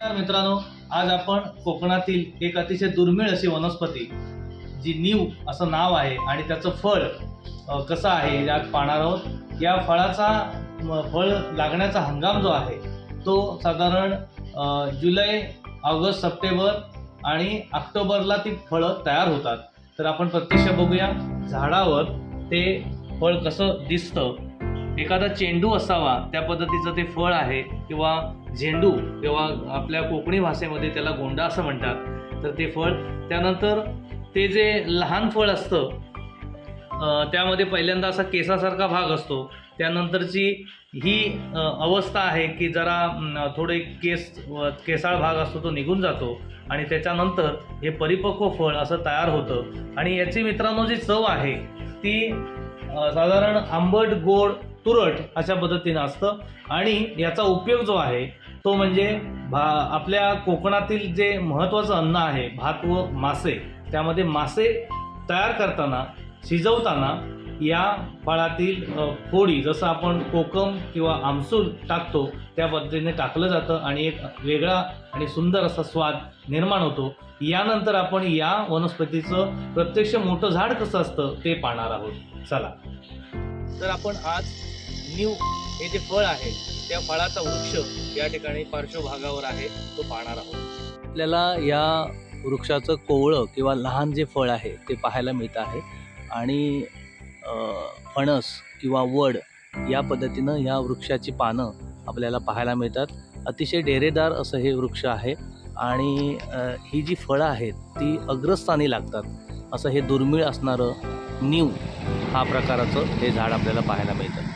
मित्रांनो आज आपण कोकणातील एक अतिशय दुर्मिळ अशी वनस्पती जी नीव असं नाव आहे आणि त्याचं फळ कसं आहे यात पाहणार आहोत. या फळाचा फळ लागण्याचा हंगाम जो आहे तो साधारण जुलै ऑगस्ट सप्टेंबर आणि ऑक्टोबरला ती फळं तयार होतात. तर आपण प्रत्यक्ष बघूया झाडावर ते फळ कसं दिसतं. एखादा चेंडू असावा त्या पद्धतीचं ते फळ आहे किंवा झेंडू किंवा आपल्या कोकणी भाषेमध्ये त्याला गोंडा असं म्हणतात. तर ते फळ त्यानंतर ते जे लहान फळ असतं त्यामध्ये पहिल्यांदा असा केसासारखा भाग असतो. त्यानंतरची ही अवस्था आहे की जरा थोडे केस केसाळ भाग असतो तो निघून जातो आणि त्याच्यानंतर हे परिपक्व फळ असं तयार होतं. आणि याची मित्रांनो जी चव आहे ती साधारण आंबट गोड तुरट अशा पद्धतीनं असतं. आणि याचा उपयोग जो आहे तो म्हणजे भा आपल्या कोकणातील जे महत्त्वाचं अन्न आहे भात व मासे त्यामध्ये मासे तयार करताना शिजवताना या फळातील फोडी जसं आपण कोकम किंवा आमसूल टाकतो त्या पद्धतीने टाकलं जातं आणि एक वेगळा आणि सुंदर असा स्वाद निर्माण होतो. यानंतर आपण या वनस्पतीचं प्रत्यक्ष मोठं झाड कसं असतं ते पाहणार आहोत. चला. तर आपण आज न्यू हे जे फळ आहे त्या फळाचा वृक्ष या ठिकाणी पार्श्वभागावर आहे तो पाहणार आहोत. आपल्याला या वृक्षाचं कोवळं किंवा लहान जे फळ आहे ते पाहायला मिळतं आहे. आणि फणस किंवा वड या पद्धतीनं या वृक्षाची पानं आपल्याला पाहायला मिळतात. अतिशय डेरेदार असं हे वृक्ष आहे. आणि ही जी फळं आहेत ती अग्रस्थानी लागतात. असं हे दुर्मिळ असणारं न्यू हा प्रकाराचं हे झाड आपल्याला पाहायला मिळतं.